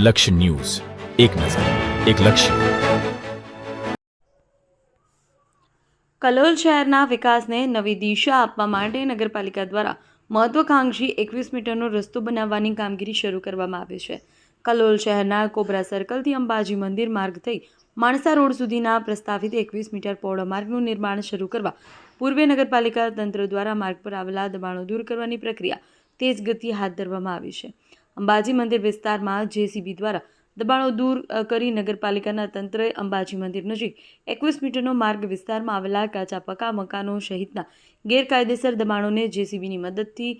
લક્ષ્ય ન્યૂઝ. એક નજર, એક લક્ષ્ય. કલોલ શહેરના વિકાસને નવી દિશા આપવા માટે નગરપાલિકા દ્વારા મહત્વાકાંક્ષી એકવીસ મીટરનો રસ્તો બનાવવાની કામગીરી શરૂ કરવામાં આવી છે. કલોલ શહેરના કોબરા સર્કલથી અંબાજી મંદિર માર્ગ થઈ માણસા રોડ સુધીના પ્રસ્તાવિત એકવીસ મીટર પહોળો માર્ગનું નિર્માણ શરૂ કરવા પૂર્વે નગરપાલિકા તંત્ર દ્વારા માર્ગ પર આવેલા દબાણો દૂર કરવાની પ્રક્રિયા તેજ ગતિ હાથ ધરવામાં આવી છે. અંબાજી મંદિર વિસ્તારમાં જેસીબી દ્વારા દબાણો દૂર કરી નગરપાલિકાના તંત્રએ અંબાજી મંદિર નજીક એકવીસ મીટરનો માર્ગ વિસ્તારમાં આવેલા કાચા પકા મકાનો સહિતના ગેરકાયદેસર દબાણોને જેસીબીની મદદથી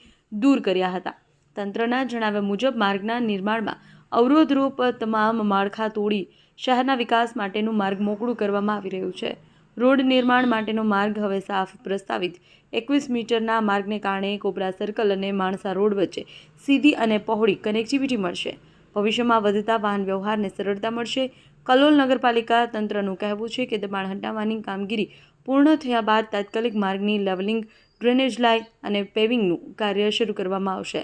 દૂર કર્યા હતા. તંત્રના જણાવ્યા મુજબ, માર્ગના નિર્માણમાં અવરોધરૂપ તમામ માળખા તોડી શહેરના વિકાસ માટેનું માર્ગ મોકળું કરવામાં આવી રહ્યું છે. રોડ નિર્માણ માટેનો માર્ગ હવે સાફ પ્રસ્તાવિત. એકવીસ મીટરના માર્ગને કારણે કોબરા સર્કલ અને માણસા રોડ વચ્ચે સીધી અને પહોળી કનેક્ટિવિટી મળશે. ભવિષ્યમાં વધતા વાહન વ્યવહારને સરળતા મળશે. કલોલ નગરપાલિકા તંત્રનું કહેવું છે કે દબાણ હટાવવાની કામગીરી પૂર્ણ થયા બાદ તાત્કાલિક માર્ગની લેવલિંગ, ડ્રેનેજ લાઇન અને પેવિંગનું કાર્ય શરૂ કરવામાં આવશે.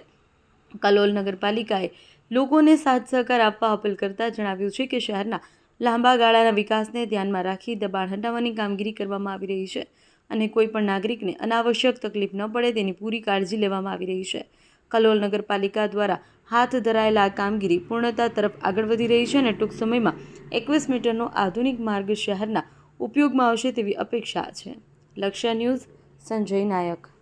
કલોલ નગરપાલિકાએ લોકોને સાથ સહકાર આપવા અપીલ કરતા જણાવ્યું છે કે શહેરના લાંબા ગાળાના વિકાસને ધ્યાનમાં રાખી દબાણ હટાવવાની કામગીરી કરવામાં આવી રહી છે અને કોઈપણ નાગરિકને અનાવશ્યક તકલીફ ન પડે તેની પૂરી કાળજી લેવામાં આવી રહી છે. કલોલ નગરપાલિકા દ્વારા હાથ ધરાયેલા આ કામગીરી પૂર્ણતા તરફ આગળ વધી રહી છે અને ટૂંક સમયમાં એકવીસ મીટરનો આધુનિક માર્ગ શહેરના ઉપયોગમાં આવશે તેવી અપેક્ષા છે. લક્ષ્ય ન્યૂઝ સંજય નાયક.